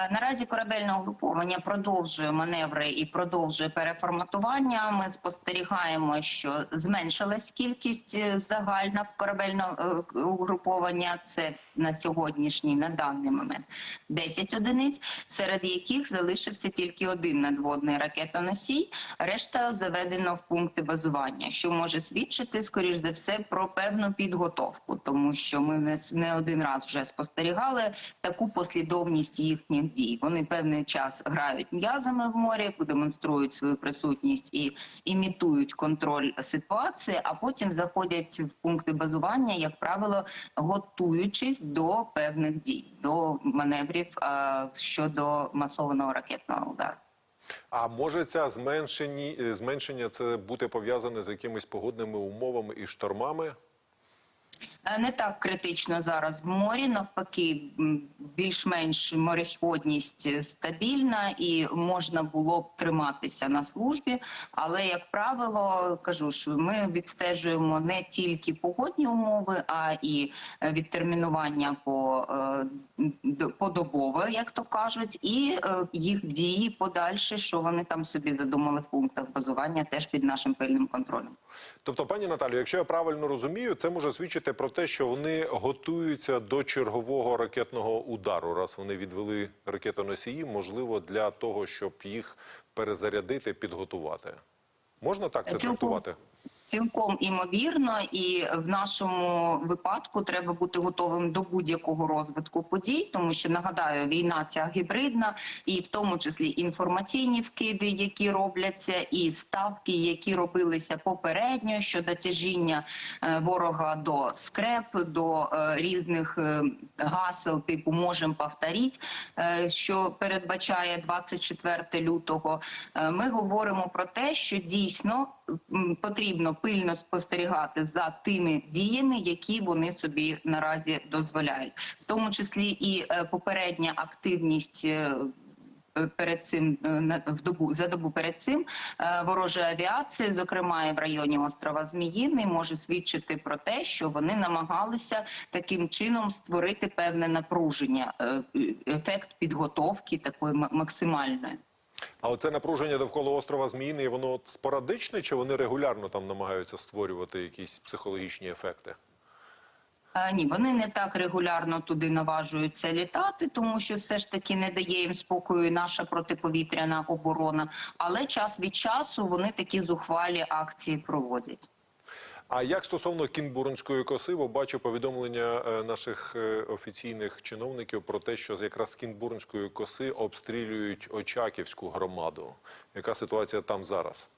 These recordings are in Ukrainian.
Е, Наразі корабельне угруповання продовжує маневри і продовжує переформатування. Ми спостерігаємо, що зменшилась кількість е, загальна корабельного е, угруповання. Це на сьогоднішній на даний момент 10 одиниць, серед яких залишився тільки один надводний ракетоносій. Решта заведено в пункти базування, що може свідчити скоріш за все про певну підготовку, тому що ми не, не один раз вже спостерігали таку послідовність їхніх дій. Вони певний час грають м'язами в морі, демонструють свою присутність і імітують контроль ситуації, а потім заходять в пункти базування, як правило, готуючись до певних дій, до маневрів е, щодо масованого ракетного удару. А може ця зменшені, е, зменшення це бути пов'язане з якимись погодними умовами і штормами? Е, Не так критично зараз в морі. Навпаки, більш-менш мореходність стабільна і можна було б триматися на службі. Але як правило, кажу ж, ми відстежуємо не тільки погодні умови, а і відтермінування по е, подобове, як то кажуть, і е, їх дії подальші, що вони там собі задумали в пунктах базування, теж під нашим пильним контролем. Тобто, пані Наталю, якщо я правильно розумію, це може свідчити про те, що вони готуються до чергового ракетного удару, раз вони відвели ракетоносії, можливо, для того, щоб їх перезарядити, підготувати. Можна так це Цілком. трактувати? Цілком імовірно, і в нашому випадку треба бути готовим до будь-якого розвитку подій, тому що нагадаю, війна ця гібридна, і в тому числі інформаційні вкиди, які робляться, і ставки, які робилися попередньо щодо тяжіння е, ворога до скреп, до е, різних е, гасел, типу можемо повторити, що передбачає 24 лютого. Ми говоримо про те, що дійсно потрібно пильно спостерігати за тими діями, які вони собі наразі дозволяють, в тому числі і е, попередня активність. е, Перед цим е, в добу за добу перед цим е, ворожої авіації, зокрема і в районі острова Зміїний, може свідчити про те, що вони намагалися таким чином створити певне напруження, е, ефект підготовки такої максимальної. А оце напруження довкола острова Зміїний, воно спорадичне, чи вони регулярно там намагаються створювати якісь психологічні ефекти? А, Ні, вони не так регулярно туди наважуються літати, тому що все ж таки не дає їм спокою наша протиповітряна оборона. Але час від часу вони такі зухвалі акції проводять. А як стосовно Кінбурнської коси, бо бачу повідомлення е, наших е, офіційних чиновників про те, що якраз з Кінбурнської коси обстрілюють Очаківську громаду. Яка ситуація там зараз?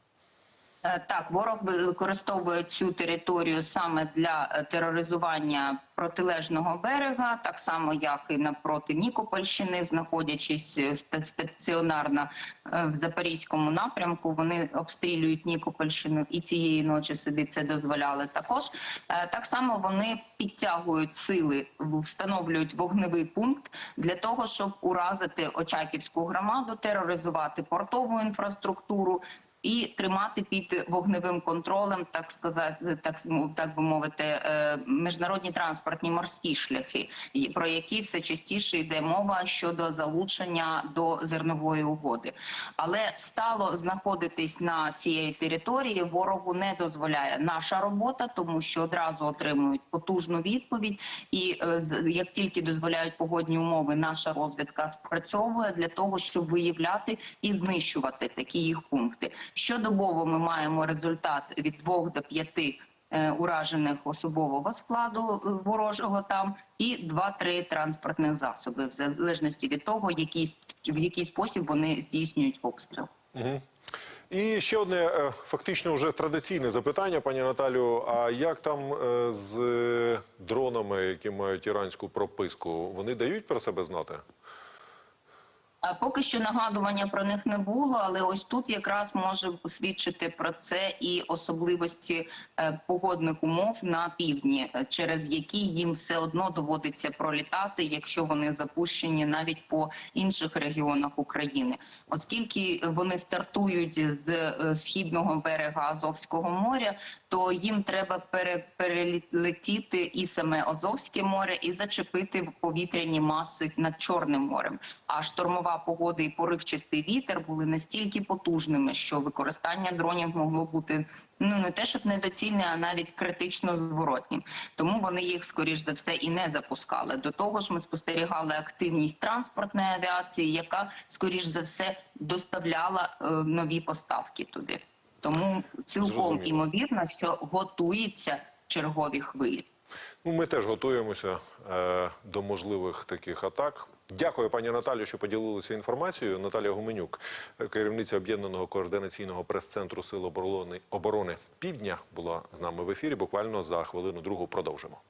Е, Так, ворог використовує цю територію саме для е, тероризування протилежного берега, так само як і напроти Нікопольщини, знаходячись е, стаціонарно в запорізькому напрямку. Вони обстрілюють Нікопольщину і цієї ночі собі це дозволяли. Також так само вони підтягують сили, встановлюють вогневий пункт для того, щоб уразити Очаківську громаду, тероризувати портову інфраструктуру і тримати під вогневим контролем, так сказати, так так би мовити, е, міжнародні транспортні морські шляхи, про які все частіше йде мова щодо залучення до зернової угоди. Але стало знаходитись на цій території ворогу не дозволяє наша робота, тому що одразу отримують потужну відповідь. І е, як тільки дозволяють погодні умови, наша розвідка спрацьовує для того, щоб виявляти і знищувати такі їх пункти. Щодобово ми маємо результат від 2 до 5 е, уражених особового складу е, ворожого там і 2-3 транспортних засоби, в залежності від того, який, в який спосіб вони здійснюють обстріл. І ще одне е, фактично вже традиційне запитання, пані Наталю. А як там з дронами, які мають іранську прописку? Вони дають про себе знати? А Поки що нагадування про них не було, але ось тут якраз може свідчити про це і особливості е, погодних умов на півдні, е, через які їм все одно доводиться пролітати, якщо вони запущені навіть по інших регіонах України, оскільки вони стартують з е, східного берега Азовського моря, то їм треба пере, перелетіти і саме Азовське море, і зачепити повітряні маси над Чорним морем. А штормова погода і поривчастий вітер були настільки потужними, що використання дронів могло бути ну не те, щоб недоцільне, а навіть критично зворотнім. Тому вони їх скоріш за все і не запускали. До того ж, ми спостерігали активність транспортної авіації, яка скоріш за все доставляла е, нові поставки туди. Тому цілком Зрозуміло. імовірно, що готуються чергові хвилі. Ну, ми теж готуємося е, до можливих таких атак. Дякую, пані Наталію, що поділилися інформацією. Наталія Гуменюк, керівниця об'єднаного координаційного прес-центру Сил оборони оборони Півдня, була з нами в ефірі. Буквально за хвилину другу продовжимо.